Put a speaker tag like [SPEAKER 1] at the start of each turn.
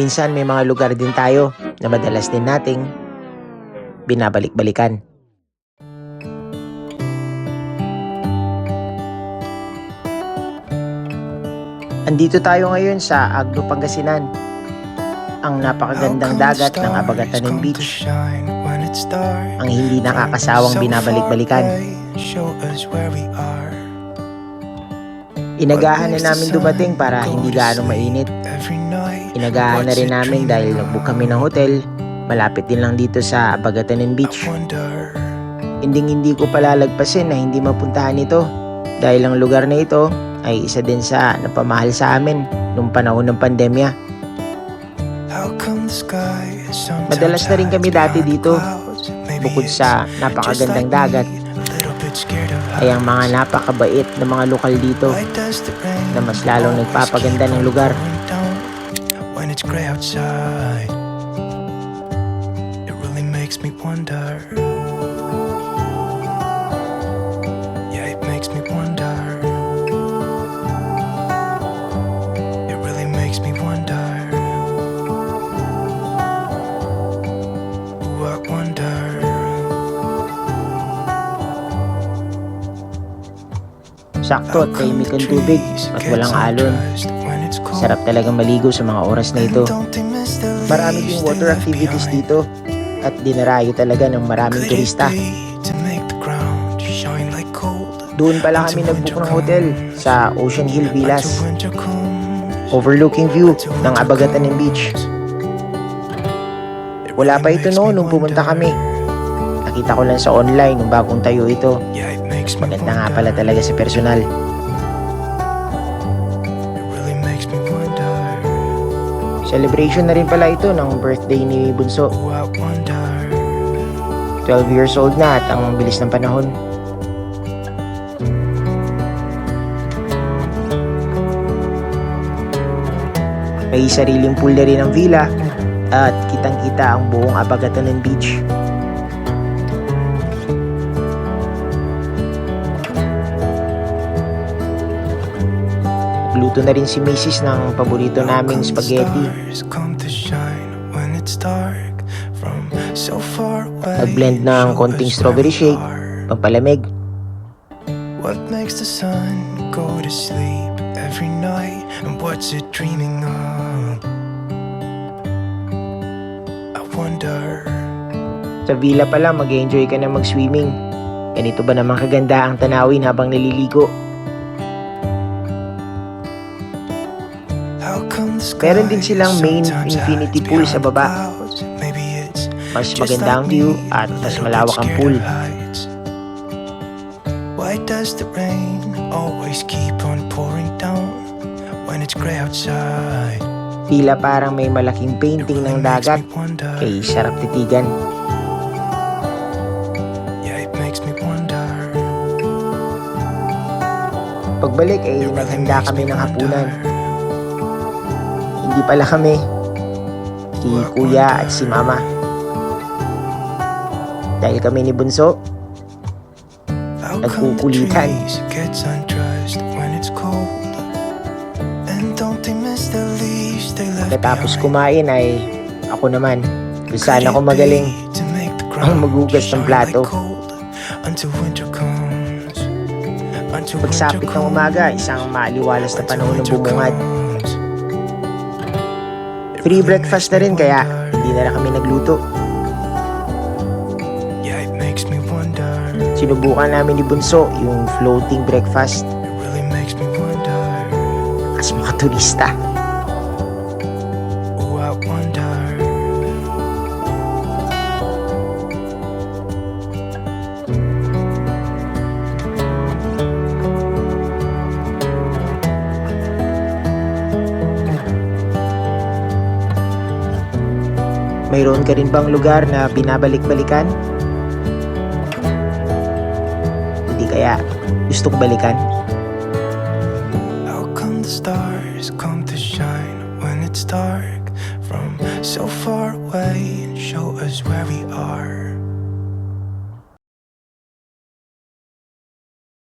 [SPEAKER 1] Minsan may mga lugar din tayo na madalas din nating binabalik-balikan. Andito tayo ngayon sa Agno, Pangasinan. Ang napakagandang dagat ng Abagatanin Beach. Ang hindi nakakasawang binabalik-balikan. Inagahan na namin dumating para hindi gaano mainit. Inagahan na rin namin dahil nagbook kami ng hotel. Malapit din lang dito sa Abagatanin Beach. Hindi hindi ko palalagpasin na hindi mapuntahan ito dahil ang lugar na ito ay isa din sa napamahal sa amin nung panahon ng pandemya.
[SPEAKER 2] Madalas na rin kami dati dito, bukod sa napakagandang dagat,
[SPEAKER 1] Ay ang mga napakabait na mga lokal dito
[SPEAKER 2] na mas lalong nagpapaganda ng lugar. When it's gray outside, it really makes me wonder.
[SPEAKER 1] Sakto at tahimik ang tubig at walang alon. Sarap talagang maligo sa mga oras na ito. Marami ding water activities dito at dinarayo talaga ng maraming turista. Doon pala kami nagbook ng hotel sa Ocean Hill Villas, overlooking view ng Abagatanin Beach. Wala pa ito noon nung pumunta kami. Nakita ko lang sa online nung bagong tayo ito. Maganda nga pala talaga sa personal. Celebration na rin pala ito ng birthday ni Bunso. 12 years old na at ang bilis ng panahon. May sariling pool na rin ang villa at kitang-kita ang buong Abagatanan Beach. Luto na rin si Mrs. ng paborito naming spaghetti. Nag-blend ng konting strawberry shake, pampalamig.
[SPEAKER 2] What makes the sun go to sleep every night? And what's it dreaming of? I wonder.
[SPEAKER 1] Sa villa pa lang, mag-enjoy ka na mag-swimming. Ganito ba naman kaganda ang tanawin habang naliligo? Meron din silang main infinity pool sa baba. Mas maganda ang view at mas malawak ang pool.
[SPEAKER 2] Why does the rain always keep on pouring down when it's gray outside?
[SPEAKER 1] Tila parang may malaking painting ng dagat. Kay sarap titigan. Pagbalik ay naghanda kami ng hapunan. Hindi pala kami. Si kuya at si mama. Dahil kami ni Bunso, Nagkukulitan. Pagkatapos kumain ay ako naman. Kung saan ako magaling. Ang maghugas ng plato. Pagsapit ng umaga, isang maaliwalas na panahon ng bumungad. Free breakfast na rin kaya hindi na rin kami nagluto. Sinubukan namin ni Bunso yung floating breakfast as mga turista. Mayroon ka rin bang lugar na binabalik-balikan? Hindi kaya gustong balikan?
[SPEAKER 2] How come the stars come to shine when it's dark from so far away and show us where we are?